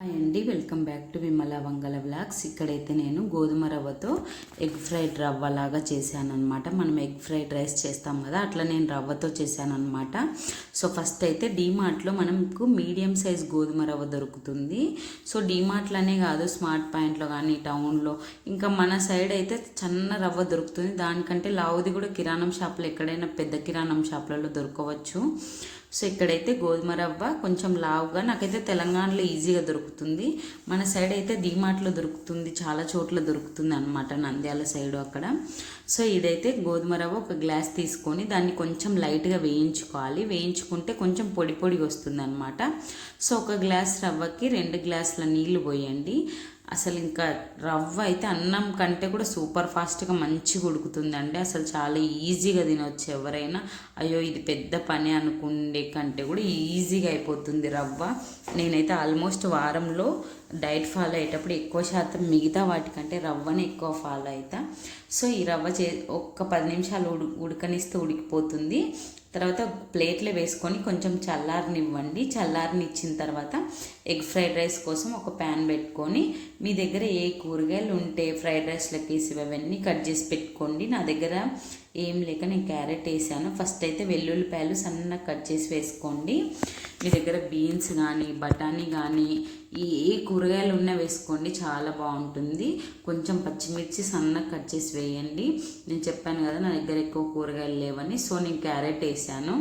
Hi అండి welcome back to Vimala Vangala blogs ఇక్కడైతే నేను గోధుమ రవ్వతో ఎగ్ ఫ్రైడ్ రవ్వ లాగా చేశాను మనం ఎగ్ ఫ్రైడ్ రైస్ చేస్తాం కదా అట్లా నేను రవ్వతో చేశానమాట అనమాట సో ఫస్ట్ అయితే డీమార్ట్లో మనకు మీడియం సైజ్ గోధుమ రవ్వ దొరుకుతుంది. సో డీమార్ట్లోనే కాదు స్మార్ట్ పాయింట్లో కానీ టౌన్లో ఇంకా మన సైడ్ అయితే చిన్న రవ్వ దొరుకుతుంది. దానికంటే లావుది కూడా కిరాణం షాప్లో ఎక్కడైనా పెద్ద కిరాణం షాప్లలో దొరకవచ్చు. సో ఇక్కడైతే గోధుమ రవ్వ కొంచెం లావుగా నాకైతే తెలంగాణలో ఈజీగా దొరుకుతుంది. దొరుకుతుంది. మన సైడ్ అయితే డీమార్ట్లో దొరుకుతుంది. చాలా చోట్ల దొరుకుతుంది అనమాట నంద్యాల సైడ్ అక్కడ. సో ఇదైతే గోధుమ రవ్వ ఒక గ్లాస్ తీసుకొని దాన్ని కొంచెం లైట్గా వేయించుకోవాలి. వేయించుకుంటే కొంచెం పొడి పొడిగా వస్తుంది అనమాట సో ఒక గ్లాస్ రవ్వకి రెండు గ్లాసుల నీళ్ళు పోయండి. అసలు ఇంకా రవ్వ అయితే అన్నం కంటే కూడా సూపర్ ఫాస్ట్గా మంచిగా ఉడుకుతుందండి. అసలు చాలా ఈజీగా తినవచ్చు ఎవరైనా. అయ్యో ఇది పెద్ద పని అనుకుండే కంటే కూడా ఈజీగా అయిపోతుంది రవ్వ. నేనైతే ఆల్మోస్ట్ వారంలో డైట్ ఫాలో అయ్యేటప్పుడు ఎక్కువ శాతం మిగతా వాటికంటే రవ్వని ఎక్కువ ఫాలో అవుతా సో ఈ రవ్వ చే ఒక్క పది నిమిషాలు ఉడు ఉడకనిస్తే ఉడికిపోతుంది. తర్వాత ప్లేట్లో వేసుకొని కొంచెం చల్లారనివ్వండి. చల్లారనిచ్చిన తర్వాత ఎగ్ ఫ్రైడ్ రైస్ కోసం ఒక ప్యాన్ పెట్టుకొని మీ దగ్గర ఏ కూరగాయలు ఉంటే ఫ్రైడ్ రైస్లోకి వేసి అవన్నీ కట్ చేసి పెట్టుకోండి. నా దగ్గర ఏం లేక నేను క్యారెట్ వేసాను. ఫస్ట్ అయితే వెల్లుల్లిపాయలు సన్నగా కట్ చేసి వేసుకోండి. మీ దగ్గర బీన్స్ కానీ బఠానీ కానీ ఈ ఏ కూరగాయలు ఉన్నా వేసుకోండి. చాలా బాగుంటుంది. కొంచెం పచ్చిమిర్చి సన్నగా కట్ చేసి వేయండి. నేను చెప్పాను కదా నా దగ్గర ఎక్కువ కూరగాయలు లేవని. సో నేను క్యారెట్ వేసాను.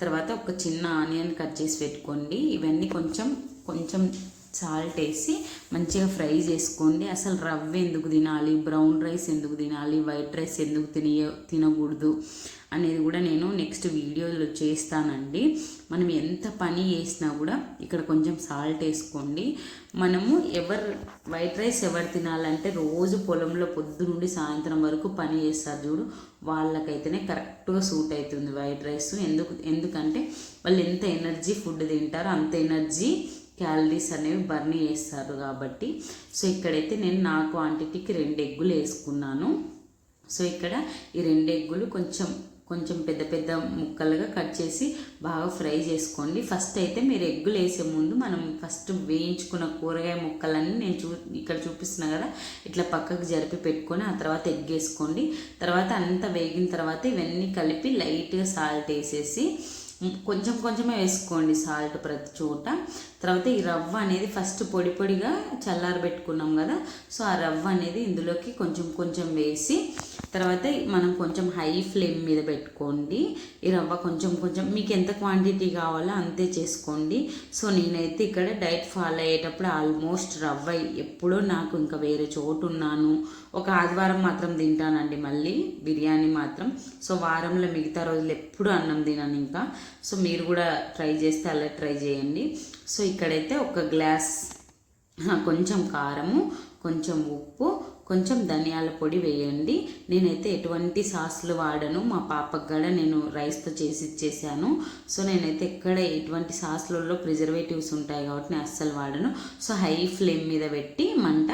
తర్వాత ఒక చిన్న ఆనియన్ కట్ చేసి పెట్టుకోండి. ఇవన్నీ కొంచెం కొంచెం సాల్ట్ వేసి మంచిగా ఫ్రై చేసుకోండి. అసలు రవ్వ ఎందుకు తినాలి? బ్రౌన్ రైస్ ఎందుకు తినాలి? వైట్ రైస్ ఎందుకు తిన తినకూడదు అనేది కూడా నేను నెక్స్ట్ వీడియోలో చేస్తానండి. మనం ఎంత పని చేసినా కూడా ఇక్కడ కొంచెం సాల్ట్ వేసుకోండి. మనము ఎవరు వైట్ రైస్ ఎవరు తినాలంటే రోజు పొలంలో పొద్దు నుండి సాయంత్రం వరకు పని చేస్తారు చూడు. వాళ్ళకైతేనే కరెక్ట్గా సూట్ అవుతుంది వైట్ రైస్. ఎందుకు ఎందుకంటే వాళ్ళు ఎంత ఎనర్జీ ఫుడ్ తింటారో అంత ఎనర్జీ క్యాలరీస్ అనేవి బర్న్ చేస్తారు కాబట్టి. సో ఇక్కడైతే నేను నా క్వాంటిటీకి రెండు ఎగ్గులు వేసుకున్నాను. సో ఇక్కడ ఈ రెండు ఎగ్గులు కొంచెం కొంచెం పెద్ద పెద్ద ముక్కలుగా కట్ చేసి బాగా ఫ్రై చేసుకోండి. ఫస్ట్ అయితే మీరు ఎగ్గులు వేసే ముందు మనం ఫస్ట్ వేయించుకున్న కూరగాయ ముక్కలన్నీ నేను చూ ఇక్కడ చూపిస్తున్నా కదా ఇట్లా పక్కకు జరిపి పెట్టుకొని ఆ తర్వాత ఎగ్ వేసుకోండి. తర్వాత అంతా వేగిన తర్వాత ఇవన్నీ కలిపి లైట్గా సాల్ట్ వేసేసి కొంచెం కొంచెమే వేసుకోండి సాల్ట్ ప్రతి చోట. తర్వాత ఈ రవ్వ అనేది ఫస్ట్ పొడి పొడిగా చల్లారబెట్టుకున్నాం కదా. సో ఆ రవ్వ అనేది ఇందులోకి కొంచెం కొంచెం వేసి తర్వాత మనం కొంచెం హై ఫ్లేమ్ మీద పెట్టుకోండి. ఈ రవ్వ కొంచెం కొంచెం మీకు ఎంత క్వాంటిటీ కావాలో అంతే చేసుకోండి. సో నేనైతే ఇక్కడ డైట్ ఫాలో అయ్యేటప్పుడు ఆల్మోస్ట్ రవ్వ ఎప్పుడో నాకు ఇంకా వేరే చోటు ఉన్నాను. ఒక ఆదివారం మాత్రం తింటానండి మళ్ళీ బిర్యానీ మాత్రం. సో వారంలో మిగతా రోజులు ఎప్పుడు అన్నం తినను ఇంకా. సో మీరు కూడా ట్రై చేస్తే అలా ట్రై చేయండి. సో ఇక్కడైతే ఒక గ్లాస్ కొంచెం కారము కొంచెం ఉప్పు కొంచెం ధనియాల పొడి వేయండి. నేనైతే ఎటువంటి సాస్లు వాడను. మా పాపకు కూడా నేను రైస్తో చేసి ఇచ్చేసాను. సో నేనైతే ఎక్కడ ఎటువంటి సాస్లలో ప్రిజర్వేటివ్స్ ఉంటాయి కాబట్టి నేను అస్సలు వాడను. సో హై ఫ్లేమ్ మీద పెట్టి మంట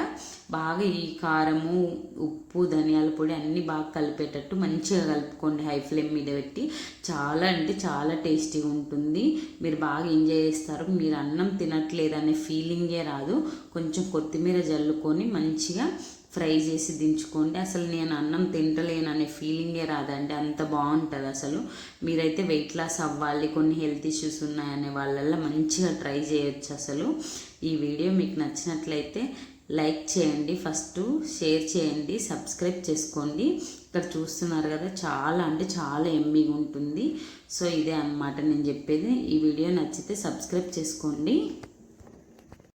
బాగా ఈ కారము ఉప్పు ధనియాల పొడి అన్నీ బాగా కలిపేటట్టు మంచిగా కలుపుకోండి. హై ఫ్లేమ్ మీద పెట్టి చాలా అంటే చాలా టేస్టీగా ఉంటుంది. మీరు బాగా ఎంజాయ్ చేస్తారు. మీరు అన్నం తినట్లేదు అనే ఫీలింగే రాదు. కొంచెం కొత్తిమీర జల్లుకొని మంచిగా ఫ్రై చేసి దించుకోండి. అసలు నేను అన్నం తింటలేను అనే ఫీలింగే రాదండి. అంత బాగుంటుంది అసలు. మీరైతే వెయిట్ లాస్ అవ్వాలి కొన్ని హెల్త్ ఇష్యూస్ ఉన్నాయనే వాళ్ళల్లో మంచిగా ట్రై చేయొచ్చు అసలు. ఈ వీడియో మీకు నచ్చినట్లయితే లైక్ చేయండి ఫస్ట్ షేర్ చేయండి సబ్స్క్రైబ్ చేసుకోండి. ఇక్కడ చూస్తున్నారు కదా చాలా అంటే చాలా ఎమ్మిగా ఉంటుంది. సో ఇదే అనమాట నేను చెప్పేది. ఈ వీడియో నచ్చితే సబ్స్క్రైబ్ చేసుకోండి.